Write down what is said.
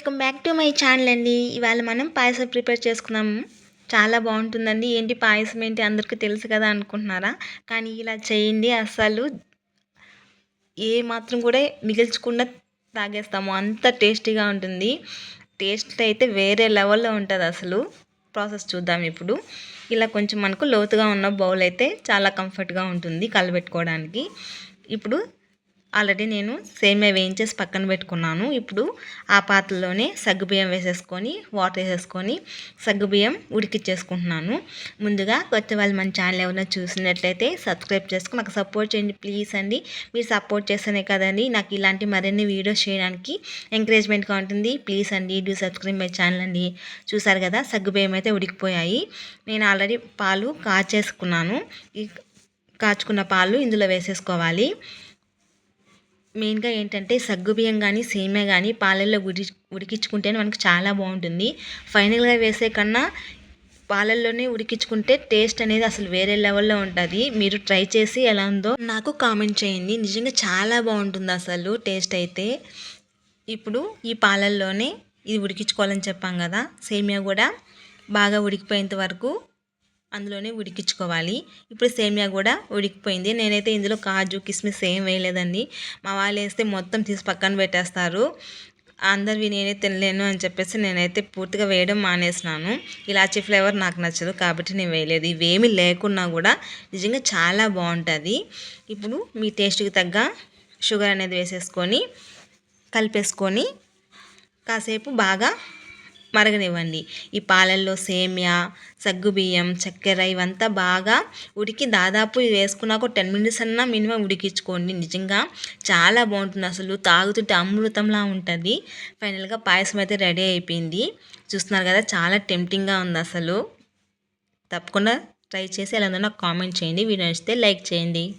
Welcome back to my channel అండి. ఇవాళ మనం పాయసం ప్రిపేర్ చేసుకున్నాము చాలా బాగుంటుందండి. ఏంటి పాయసం ఏంటి అందరికీ తెలుసు కదా అనుకుంటున్నారా? కానీ ఇలా చేయండి. అసలు ఏ మాత్రం కూడా మిగిల్చకుండా తాగేస్తాము. అంత టేస్టీగా ఉంటుంది. టేస్ట్ అయితే వేరే లెవెల్లో ఉంటుంది అసలు. ప్రాసెస్ చూద్దాం ఇప్పుడు. ఇలా కొంచెం మనకు లోతుగా ఉన్న బౌల్ అయితే చాలా కంఫర్ట్గా ఉంటుంది కలబెట్టుకోవడానికి. ఇప్పుడు ఆల్రెడీ నేను సేమియా వేయించేసి పక్కన పెట్టుకున్నాను. ఇప్పుడు ఆ పాత్రలోనే సగ్గుబియ్యం వేసేసుకొని వాటర్ వేసేసుకొని సగ్గుబియ్యం ఉడికిచ్చేసుకుంటున్నాను. ముందుగా కొత్త వాళ్ళు మన ఛానల్ ఏమైనా చూసినట్లయితే సబ్స్క్రైబ్ చేసుకుని నాకు సపోర్ట్ చేయండి ప్లీజ్ అండి. మీరు సపోర్ట్ చేస్తేనే కదండి నాకు ఇలాంటి మరిన్ని వీడియోస్ చేయడానికి ఎంకరేజ్మెంట్గా ఉంటుంది. ప్లీజ్ అండి డూ సబ్స్క్రైబ్ మై ఛానల్ అండి. చూసారు కదా సగ్గుబియ్యం అయితే ఉడికిపోయాయి. నేను ఆల్రెడీ పాలు కాచేసుకున్నాను. ఈ కాచుకున్న పాలు ఇందులో వేసేసుకోవాలి. మెయిన్గా ఏంటంటే సగ్గుబియ్యం కానీ సేమ్యా కానీ పాలల్లో ఉడి ఉడికించుకుంటేనే మనకు చాలా బాగుంటుంది. ఫైనల్గా వేసే కన్నా పాలల్లోనే ఉడికించుకుంటే టేస్ట్ అనేది అసలు వేరే లెవెల్లో ఉంటుంది. మీరు ట్రై చేసి ఎలా ఉందో నాకు కామెంట్ చేయండి. నిజంగా చాలా బాగుంటుంది అసలు టేస్ట్ అయితే. ఇప్పుడు ఈ పాలల్లోనే ఇది ఉడికించుకోవాలని చెప్పాం కదా సేమియా కూడా బాగా ఉడికిపోయేంత వరకు అందులోనే ఉడికించుకోవాలి. ఇప్పుడు సేమియా కూడా ఉడికిపోయింది. నేనైతే ఇందులో కాజు కిస్మిస్ ఏం వేయలేదండి. మా వాళ్ళు వేస్తే మొత్తం తీసి పక్కన పెట్టేస్తారు. అందరివి నేనే తినలేను అని చెప్పేసి నేనైతే పూర్తిగా వేయడం మానేసినాను. ఇలాచీ ఫ్లేవర్ నాకు నచ్చదు కాబట్టి నేను వేయలేదు. ఇవేమి లేకున్నా కూడా నిజంగా చాలా బాగుంటుంది. ఇప్పుడు మీ టేస్ట్కి తగ్గ షుగర్ అనేది వేసేసుకొని కలిపేసుకొని కాసేపు బాగా మరగనివ్వండి. ఈ పాలల్లో సేమియా సగ్గుబియ్యం చక్కెర ఇవంతా బాగా ఉడికి దాదాపు వేసుకున్నాక టెన్ మినిట్స్ అన్నా మినిమం ఉడికించుకోండి. నిజంగా చాలా బాగుంటుంది అసలు. తాగుతుంటే అమృతంలా ఉంటుంది. ఫైనల్గా పాయసం అయితే రెడీ అయిపోయింది. చూస్తున్నారు కదా చాలా టెంప్టింగ్గా ఉంది అసలు. తప్పకుండా ట్రై చేసి ఎలా ఉందో నాకు కామెంట్ చేయండి. వీడియో నచ్చితే లైక్ చేయండి.